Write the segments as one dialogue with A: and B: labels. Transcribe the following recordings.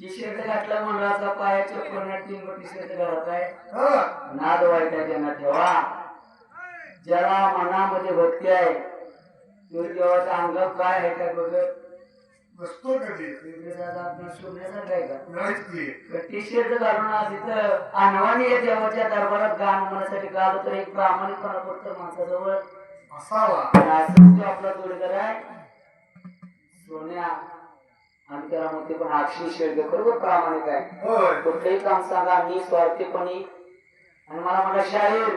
A: T shirt घातला मंडळाचा पाय चप्पल तीन टी शर्ट घरात आहे.
B: हा.
A: नाद वाईटा त्यांना ठेवा. ज्याला मनामध्ये भक्ती आहे तो देवाचा अंग काय आहे का बघत
B: नसतो कधी
A: वेगळे दादा आपण शोधण्यासारखं आहे का?
B: नाहीच की.
A: टी शर्ट घालून आज इथं अनवाणी या देवाच्या दरबारात गाणं म्हणण्यासाठी गालो तर एक प्रामाणिकपणा पडतो माणसाजवळ.
B: असावा.
A: आपला जोडीदार आहे. सोन्या आणि त्याला म्हणते पण अक्षय शेळके बरोबर प्रामाणिक आहे. कुठलंही काम सांगा मी स्वार्थीपणी. आणि मला म्हणा शाहीर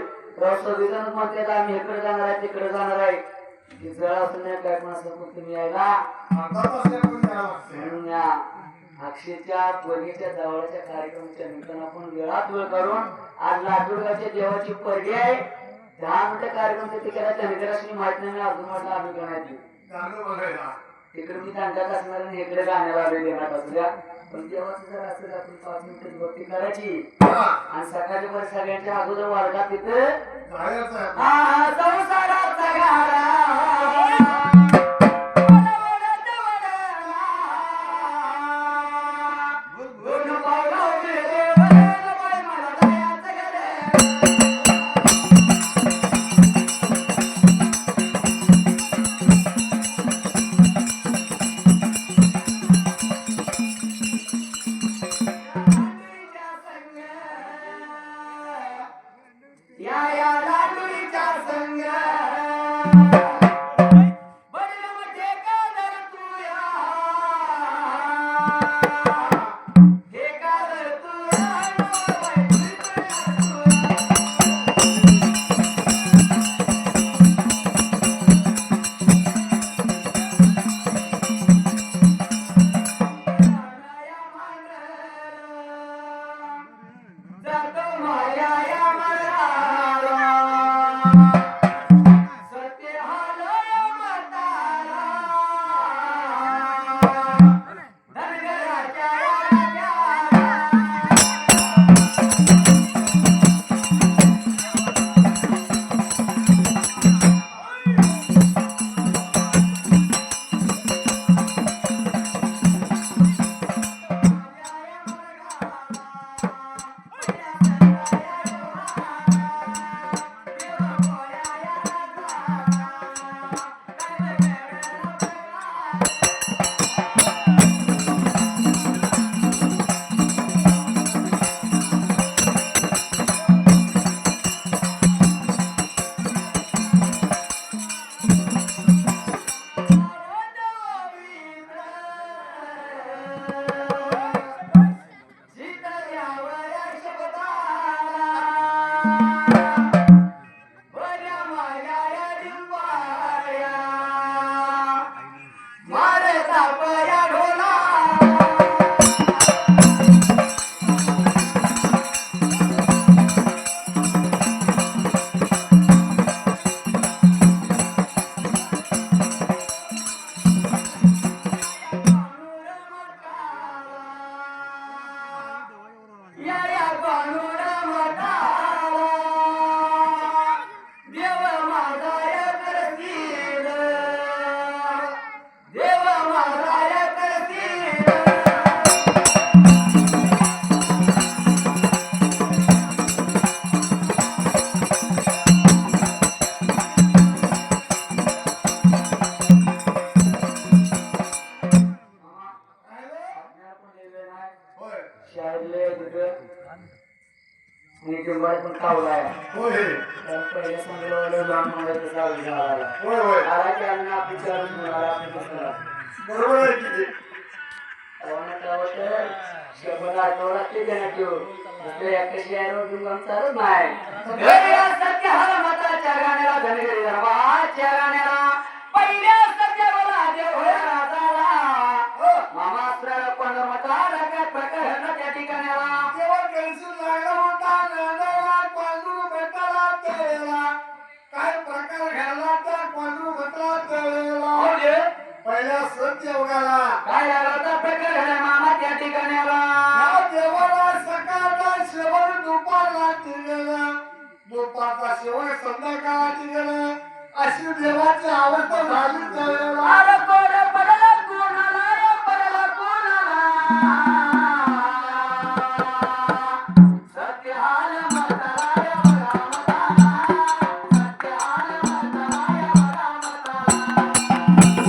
A: सगळेजण म्हणते का आम्ही इकडे जाणार आहे तिकडे जाणार आहे. जळ असं नाही काय पण असं पण तुम्ही यायला
B: हातात असल्यामुळे यायला लागते
A: म्हणून या अक्षयच्या पोरगीच्या जवळच्या कार्यक्रमाच्या निमित्तानं आपण वेळात वेळ करून आज लाटूरगावच्या देवाची पर्गी आहे. दहा मिनिटं कार्यक्रम तिथे केला धनगराशी माहीत नाही अजून म्हटलं आम्ही गणायची तिकडे मी दंडात असणार आणि इकडे गाण्याला देण्यात असल्या पण देवाचं जर असेल आपण पाच मिनिटं भक्ती करायची आणि सकाळी वर सगळ्यांच्या अगोदर वर्गात तिथं. हा संसाराचा गाडा Bye.
B: होय
A: शाळेतले तिथं आणि जिंबाडे पण खावला आहे
B: होय.
A: तर पहिल्या संघाला लहान मुलाचं सावली घालायला
B: होय होय.
A: आला की आम्ही आपली चालू मुलाला आपली पुस्तकाला.
B: बरोबर आहे
A: तर शंभर आठवडा ठेव नुसतं एका शहरावर घेऊन काम चालत नाही. घरी या सत्य हर मताच्या गाण्याला धनगरी धर्माच्या गाण्याला.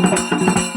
A: thank you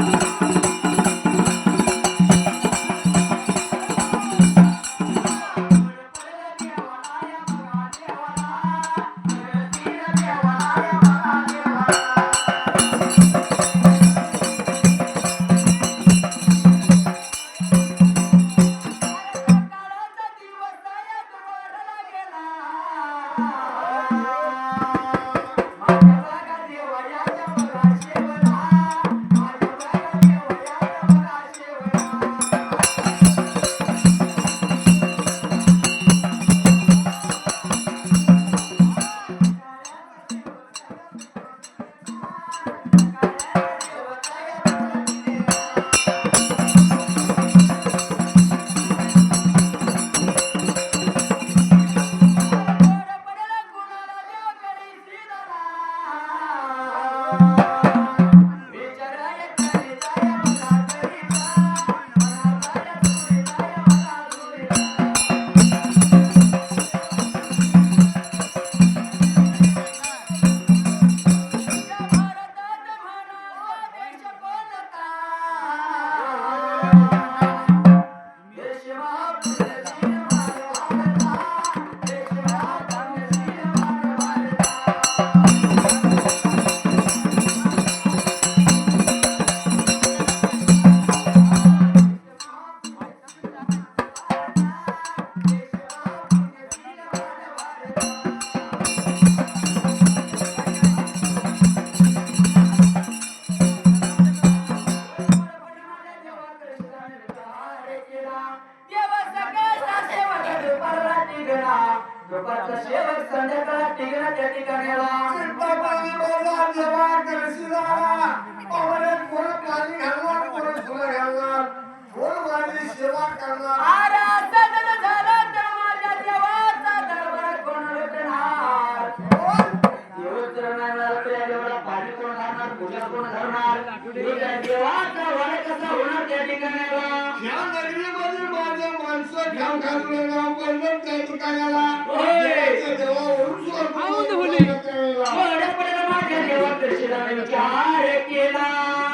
A: देवाकडे विचार केला?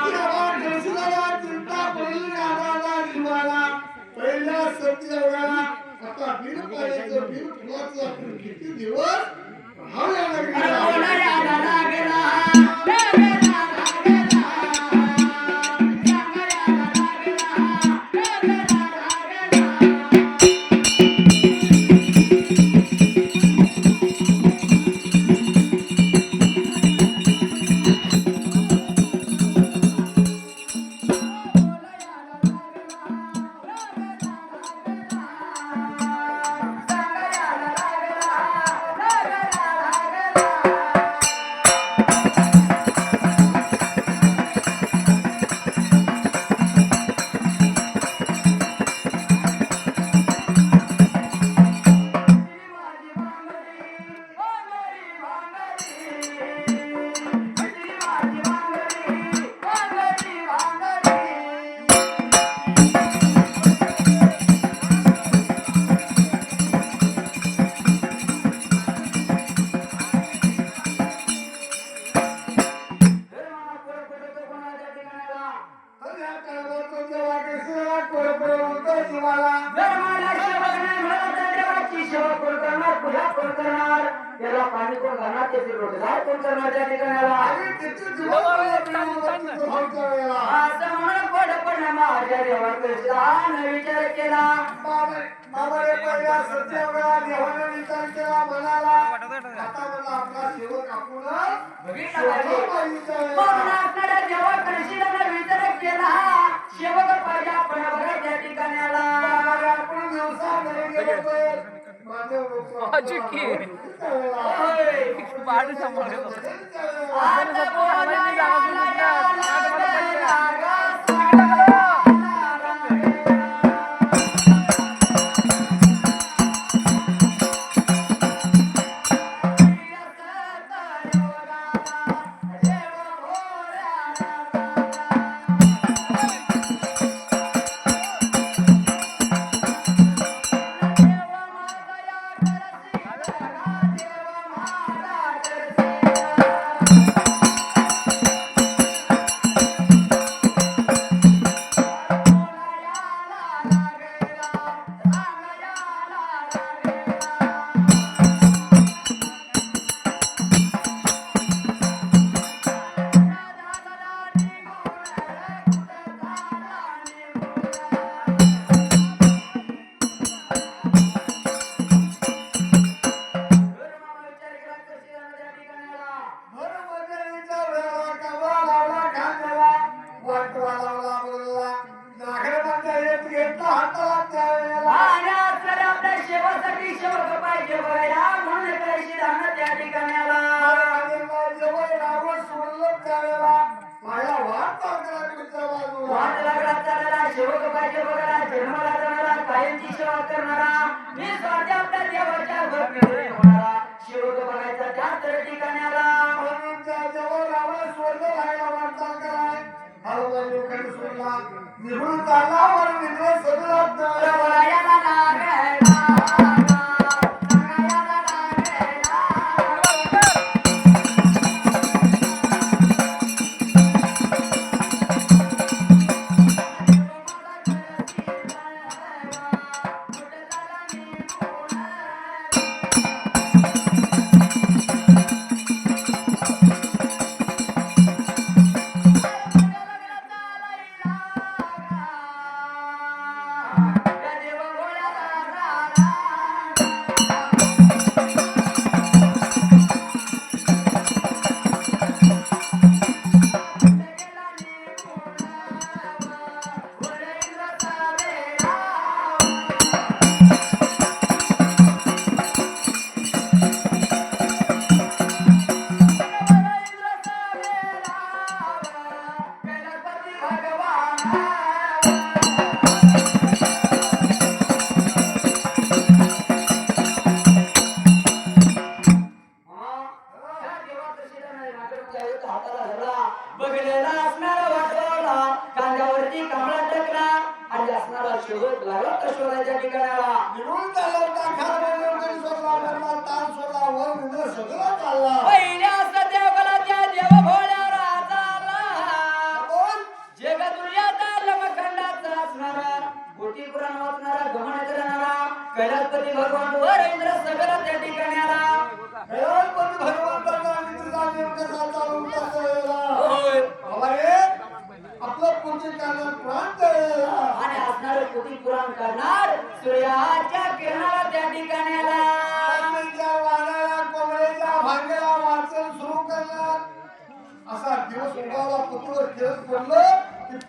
B: देवा करशिलाला चिंतामणी नावाला जीवाला. पहिल्या सत्ययुगाला आता बिन पाण्याचं, बिन फुलाचं आपण किती दिवस राहू या
A: देवाकडे विचार केला.
B: बाबा- बाबाने पहिल्या सत्यावेळा देवाने विचार केला म्हणाला आता मला आपला सेवक आपण
A: आपल्याला देवाकडे शिराने विचार केला शेवक पाहिजे आपण बघा त्या ठिकाणी आला.
B: आपण
C: सांभाळ
B: तुमच्या
A: वाट लागला चालला शेवक पाहिजे बघायला जन्माला जाणारा कायमची सेवा करणारा मी स्वार्थी आपल्या देवाच्या भक्तीने होणारा शेवक बघायचा त्या तर ठिकाणी आला
B: म्हणून त्या जेवण रावण सोडलं वाटचाल कराय. हळूहळू लोकांनी सोडला. निघून चालला
A: हो.